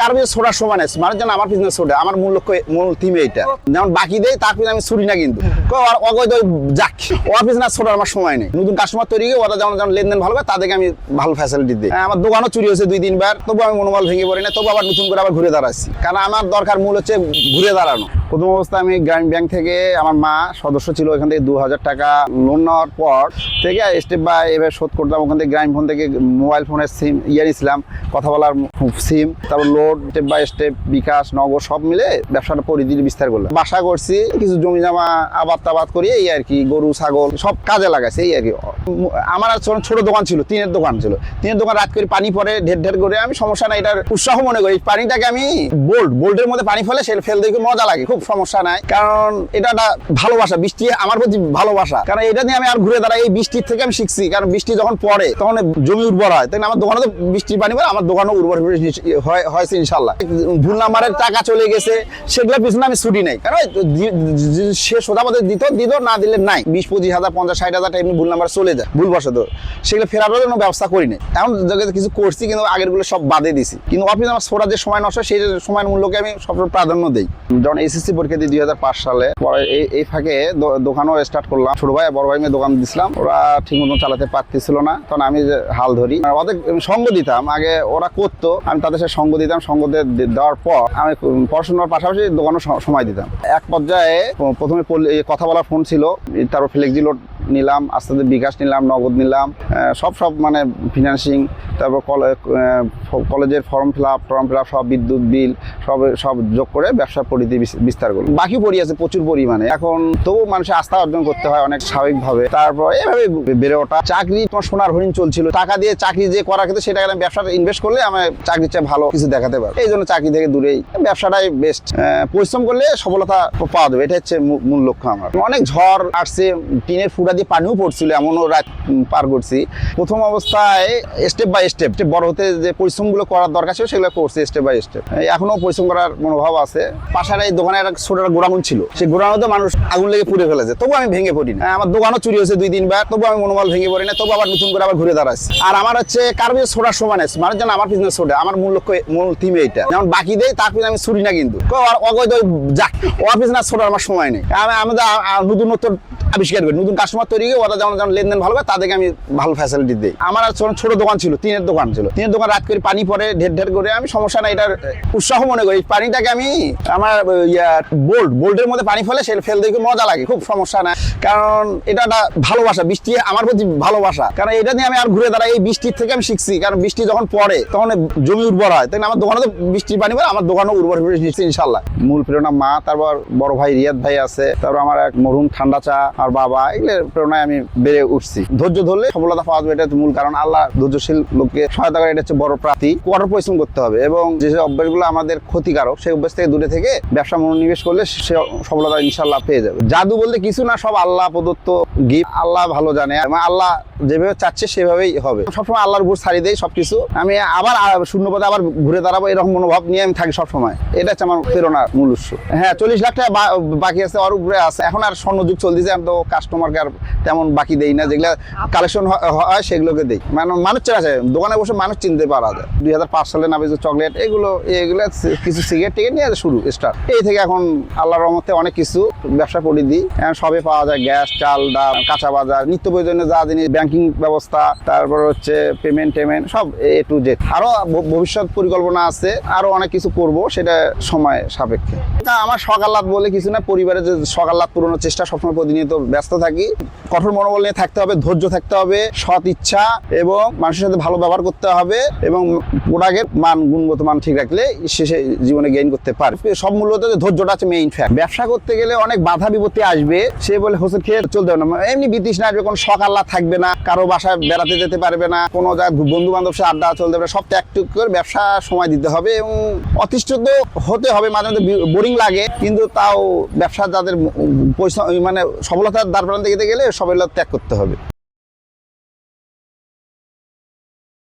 কার পিছনে ছোটার সমান আছে? মানুষ যেন আমার পিছনে ছোটে আমার মূল লক্ষ্য মূল থিম এইটা। যেমন বাকি দেয় তার পিছনে আমি ছুরি না কিন্তু। অগৈধ যাক ওর আর ছোটার আমার সময় নেই। নতুন কাস্টমার তৈরি করে ওরা যেমন যেমন লেনদেন ভালো পায় তাদেরকে আমি ভালো ফ্যাসিলিটি দিই। হ্যাঁ, আমার দোকানও চুরি হয়েছে দুই তিনবার। তবু আমি মনোবল ভেঙে পড়ি না তবু আবার নতুন করে আবার ঘুরে দাঁড়াচ্ছি। কারণ আমার দরকার মূল হচ্ছে ঘুরে দাঁড়ানো। প্রথম অবস্থায় আমি গ্রামীণ ব্যাংক থেকে আমার মা সদস্য ছিল ওখান থেকে দু হাজার টাকা লোন নেওয়ার পর থেকে স্টেপ বাই এবার শোধ করতাম। ওখান থেকে গ্রামীণ ফোন থেকে মোবাইল ফোনের সিম ইয়ে নিয়েছিলাম কথা বলার সিম তারপর load step by step bKash, Nagad, সব মিলে ব্যবসাটা পরিধির বিস্তার করলাম। বাসা করছি, কিছু জমি জামা আবাদ তাবাদ করি, এই আর কি, গরু, ছাগল, সব কাজে লাগাইছে, এই আর কি। আমার ছোট- দোকান ছিল তিনের দোকান ছিল। তিনের দোকান রাত করে পানি পরে ঢের ঢের করে। আমি সমস্যা নাই, এটার উৎসাহ মনে করি। পানিটাকে আমি বোল্ড বোল্ডের মধ্যে পানি ফেলে সে ফেল দেখে মজা লাগে, খুব সমস্যা নাই। কারণ এটা একটা ভালোবাসা, বৃষ্টি আমার প্রতি ভালোবাসা। কারণ এটা নিয়ে আমি আর ঘুরে দাঁড়াই, এই বৃষ্টির থেকে আমি শিখছি। কারণ বৃষ্টি যখন পড়ে, তখন জমি উর্বর হয়। তাই আমার দোকানে তো বৃষ্টির পানি পড়ে, আমার দোকানও উর্বর হয়- হয়েছে ইনশাল্লাহ। ভুল নাম্বারের টাকা চলে গেছে, সেগুলোর পিছনে আমি ছুটি নেই। কারণ সে সোজা দিত দিত, না দিলে নাই। বিশ, পঁচিশ হাজার, পঞ্চাশ, ষাট হাজার টাকা ভুল নাম্বার চলে যায়, ভুল বসত সেগুলো ফেরানোর জন্য ব্যবস্থা করি নাই এমন কিছু করছি, কিন্তু আগেরগুলো সব বাদে দিছি। কিন্তু অফিস আমার সোরা যে সময় নষ্ট সেই সময়ের মূল্যকে আমি সবসময় প্রাধান্য দিই। যখন এসএসসি পরীক্ষা দিই দুই হাজার পাঁচ সালে, পরে এই এই ফাঁকে দোকানও স্টার্ট করলাম। ছোট ভাই বড় ভাই দোকান দিছিলাম। ওরা ঠিক মতো চালাতে পারতেছিল না। তখন আমি হাল ধরি। ওদের সঙ্গ দিতাম। আগে ওরা করতো। আমি তাদের সাথে সঙ্গ দিতাম। সঙ্গ দেওয়ার পর আমি পড়াশোনার পাশাপাশি দোকানও সময় দিতাম। এক পর্যায়ে প্রথমে কথা বলার ফোন ছিল। তারপর ফ্লেক্সি লোড নিলাম, আস্তে আস্তে বিকাশ নিলাম, নগদ নিলাম সব সব মানে ফিনান্সিং তারপর কলে- কলেজের form fill up form fill up সব বিদ্যুৎ বিল সব সব যোগ করে ব্যবসার পরিধি বিস- বিস্তার করলাম। বাকি পড়ি আছে প্রচুর পরিমাণে। এখন তবু মানুষের আস্থা অর্জন করতে হয় অনেক স্বাভাবিকভাবে। তারপর এভাবে বেড়ে ওঠা। চাকরি, তোমার সোনার হরিণ চলছিল। টাকা দিয়ে চাকরি যে করা ক্ষেত্রে সেটা আমি ব্যবসাটা ইনভেস্ট করলে আমার চাকরির চেয়ে ভালো কিছু দেখাতে পারব। এই জন্য চাকরি থেকে দূরেই। ব্যবসাটাই বেস্ট পরিশ্রম করলে সফলতা পাওয়া যাবে। এটা হচ্ছে মূল লক্ষ্য আমার। অনেক ঝড় আসছে, টিনের ফুটা দিয়ে পানিও পড়ছিল, এমনও রাত পার করছি। প্রথম অবস্থায় স্টেপ বাই স্টেপ বড় হতে যে পরিশ্রমগুলো করার দরকার ছিল, সেগুলো করছি স্টেপ বাই স্টেপ এখনও পরিশ্রম করার মনোভাব আছে। পাশার এই দোকানে একটা ছোট একটা গোডাউন ছিল। সেই গোডাউনে মানুষ আগুন লেগে পুড়ে ফেলেছে। তবু আমি ভেঙে পড়ি না। আমার দোকানও চুরি হয়েছে দুই তিনবার। তবু আমি মনোবল ভেঙে পড়ি না। তবু আবার নতুন করে আবার ঘুরে দাঁড়াচ্ছি। আর আমার হচ্ছে কার পিছনে ছোটার সমান আছে? মানুষ যেন আমার পিছনে ছোটে। আমার মূল লক্ষ্য, মূল থিম এইটা। যেমন বাকি দেয়, তার পিছনে আমি ছুরি না কিন্তু। অগৈধ যাক। ওর পিছনে ছোটার আমার সময় নেই। আমি আমাদের নতুন নতুন আবিষ্কার করি। নতুন কাস্টমার তৈরি করে ওরা যেমন যেমন লেনদেন ভালো পায় তাদেরকে আমি ভালো ফ্যাসিলিটি দিই। আমার ছোট- দোকান ছিল, টিনের দোকান ছিল। তিনের দোকান রাত করে পানি পরে ঢের ঢের করে, আমি সমস্যা নাই, এটার উৎসাহ মনে করি। পানিটাকে আমি আমার ইয়া বোল্ড বোল্ডের মধ্যে পানি ফেলে সে ফেল দেখে মজা লাগে, খুব সমস্যা না কারণ এটা একটা ভালোবাসা, বৃষ্টি আমার প্রতি ভালোবাসা। কারণ এটা নিয়ে আমি আর ঘুরে দাঁড়াই, এই বৃষ্টির থেকে আমি শিখছি। কারণ বৃষ্টি যখন পড়ে, তখন জমি উর্বর হয়। তাই আমার দোকানে তো বৃষ্টির পানি পড়ে, আমার দোকানও উর্বর হয়ে ইনশাল্লাহ মূল প্রেরণা মা, তারপর বড় ভাই রিয়াদ ভাই আছে। তারপর আমার এক মরুম ঠান্ডা চা, আর বাবা, এগুলো প্রেরণায় আমি বেড়ে উঠছি। ধৈর্য ধরলে সফলতা পাওয়া যাবে এটা মূল কারণ। আল্লাহ ধৈর্যশীল লোককে সহায়তা করে এটা হচ্ছে বড় প্রাপ্তি। কঠোর পরিশ্রম করতে হবে এবং যে অভ্যাসগুলো আমাদের ক্ষতিকারক, সেই অভ্যাস থেকে দূরে থেকে ব্যবসা মনোনিবেশ করলে সে সফলতা ইনশাল্লাহ পেয়ে যাবে। জাদু বলতে কিছু না, সব আল্লাহ প্রদত্ত গিফট আল্লাহ ভালো জানে আল্লাহ যেভাবে চাচ্ছে সেভাবেই হবে। সবসময় আল্লাহর উপর ছাড়ি দেয় সবকিছু। আমি আবার আ- শূন্য পদে আবার ঘুরে দাঁড়াবো, এরকম মনোভাব নিয়ে আমি থাকি সবসময়। এটা হচ্ছে আমার প্রেরণার মূল উৎস। হ্যাঁ চল্লিশ লাখ টাকা বাকি আছে আর উপরে আছে। এখন আর স্বর্ণ যুগ চলতেছে, আমি তো কাস্টমারকে আর তেমন বাকি দেই না। যেগুলো কালেকশন হয়, সেগুলোকে দেই। মানে মানুষ চেনা আছে, দোকানে বসে মানুষ চিনতে পারা যায়। দুই হাজার পাঁচ সালে নামে চকলেট এগুলো এগুলো কিছু সিগারেট টিকেট নিয়ে শুরু স্টার্ট এই থেকে এখন আল্লাহর রহমতে অনেক কিছু ব্যবসা পরিধি এখন সবে পাওয়া যায়, গ্যাস, চাল, ডাল, কাঁচা বাজার, নিত্য প্রয়োজনীয় যা জিনিস ব্যাংকিং ব্যবস্থা, তারপর হচ্ছে পেমেন্ট টেমেন্ট সব এ টু জেড আরও ভ- ভবিষ্যৎ পরিকল্পনা আছে, আরও অনেক কিছু করব, সেটা সময় সাপেক্ষে। তা আমার সকালাত বলে কিছু না, পরিবারের যে সকাল সকালাত পূরণের চেষ্টা সবসময় প্রতিনিয়ত ব্যস্ত থাকি। কঠোর মনোবল নিয়ে থাকতে হবে, ধৈর্য থাকতে হবে, সৎ ইচ্ছা এবং মানুষের সাথে ভালো ব্যবহার করতে হবে এবং প্রোডাক্টের মান, গুণগত মান ঠিক রাখলে শেষে জীবনে গেইন করতে পারে সব মূলত যে ধৈর্যটা আছে মেইন ফ্যাক্ট ব্যবসা করতে গেলে অনেক বাধা বিপত্তি আসবে, সে বলে হোসেন, খেয়ে চলতে হবে না। এমনি বিতৃষ না আসবে, কোনো আল্লাহ থাকবে না। কারও বাসায় বেড়াতে যেতে পারবে না, কোনো জায়গায় বন্ধু বান্ধব সাথে আড্ডা চলতে পারবে সব টুক করে ব্যবসা সময় দিতে হবে এবং অতিষ্ঠ তো হতে হবে, মাঝে মাঝে বোরিং লাগে, কিন্তু তাও ব্যবসা যাদের পয়সা মানে সফলতার দ্বার প্রান্তে যেতে গেলে সবাই ত্যাগ করতে হবে।